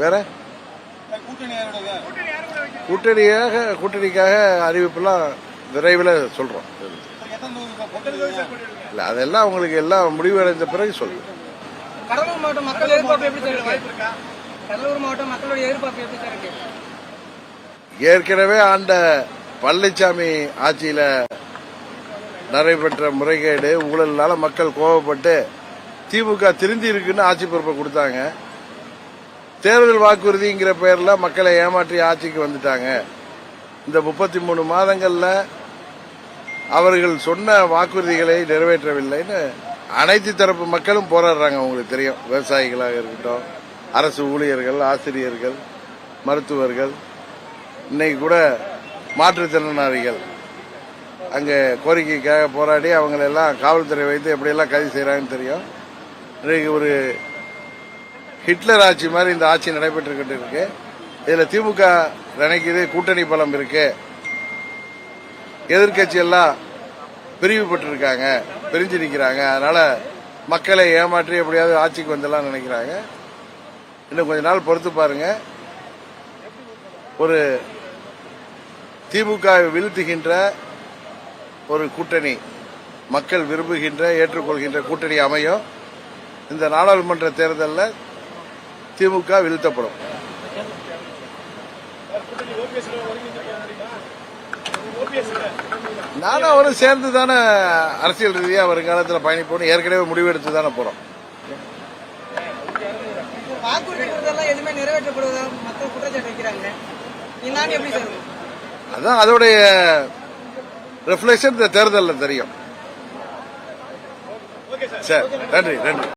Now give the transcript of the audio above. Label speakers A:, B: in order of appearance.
A: வேற? கூட்டணியாக கூட்டணிக்காக அறிவிப்பெல்லாம் விரைவில் சொல்றோம். இல்ல அதெல்லாம் உங்களுக்கு எல்லாம் முடிவடைந்த பிறகு சொல்றேன்
B: கடலூர் மாவட்டம் மக்கள் எதிர்பார்ப்பு எப்படி சார் இருக்கு? கடலூர் மாவட்டம் மக்களுடைய எதிர்பார்ப்பு எப்படி சார் இருக்கு?
A: ஏற்கனவே ஆண்ட பழனிசாமி ஆட்சியில நடைபெற்ற முறைகேடு ஊழல்னால மக்கள் கோவப்பட்டு திமுக திருந்தி இருக்குன்னு ஆட்சி பொறுப்பை கொடுத்தாங்க. தேர்தல் வாக்குறுதிங்கிற பெயரில் மக்களை ஏமாற்றி ஆட்சிக்கு வந்துட்டாங்க. இந்த முப்பத்தி மூணு மாதங்களில் அவர்கள் சொன்ன வாக்குறுதிகளை நிறைவேற்றவில்லைன்னு அனைத்து தரப்பு மக்களும் போராடுறாங்க உங்களுக்கு தெரியும். விவசாயிகளாக இருக்கட்டும் அரசு ஊழியர்கள் ஆசிரியர்கள் மருத்துவர்கள் இன்னைக்கு கூட மாற்றுத்திறனாளிகள். அங்கே கோரிக்கைக்காக போராடி அவங்களெல்லாம் காவல்துறை வைத்து எப்படியெல்லாம் கைது செய்கிறாங்கன்னு தெரியும். இன்றைக்கு ஒரு ஹிட்லர் ஆட்சி மாதிரி இந்த ஆட்சி நடைபெற்றுக்கிட்டு இருக்கு. இதில் திமுக நினைக்குது கூட்டணி பலம் இருக்கு. எதிர்க்கட்சி எல்லாம் பிரிவுபட்டு பிரிஞ்சு நிற்கிறாங்க அதனால மக்களை ஏமாற்றி எப்படியாவது ஆட்சிக்கு வந்துடலாம் நினைக்கிறாங்க. இன்னும் கொஞ்ச நாள் பொறுத்து பாருங்க. ஒரு திமுக வீழ்த்துகின்ற ஒரு கூட்டணி மக்கள் விரும்புகின்ற ஏற்றுக்கொள்கின்ற கூட்டணி அமையும். இந்த நாடாளுமன்ற தேர்தலில் திமுக வீழ்த்தப்படும். நானும் அவரும் சேர்ந்து தானே அரசியல் ரீதியாக வருங்காலத்தில் பயணிப்போம் ஏற்கனவே தானே
B: ஆண்டு எப்படி சார் இருக்கும்?
A: அதான் அதோடைய ரிஃப்ளெக்ஷன் இந்த தேர்தலில் தெரியும். சரி நன்றி நன்றி.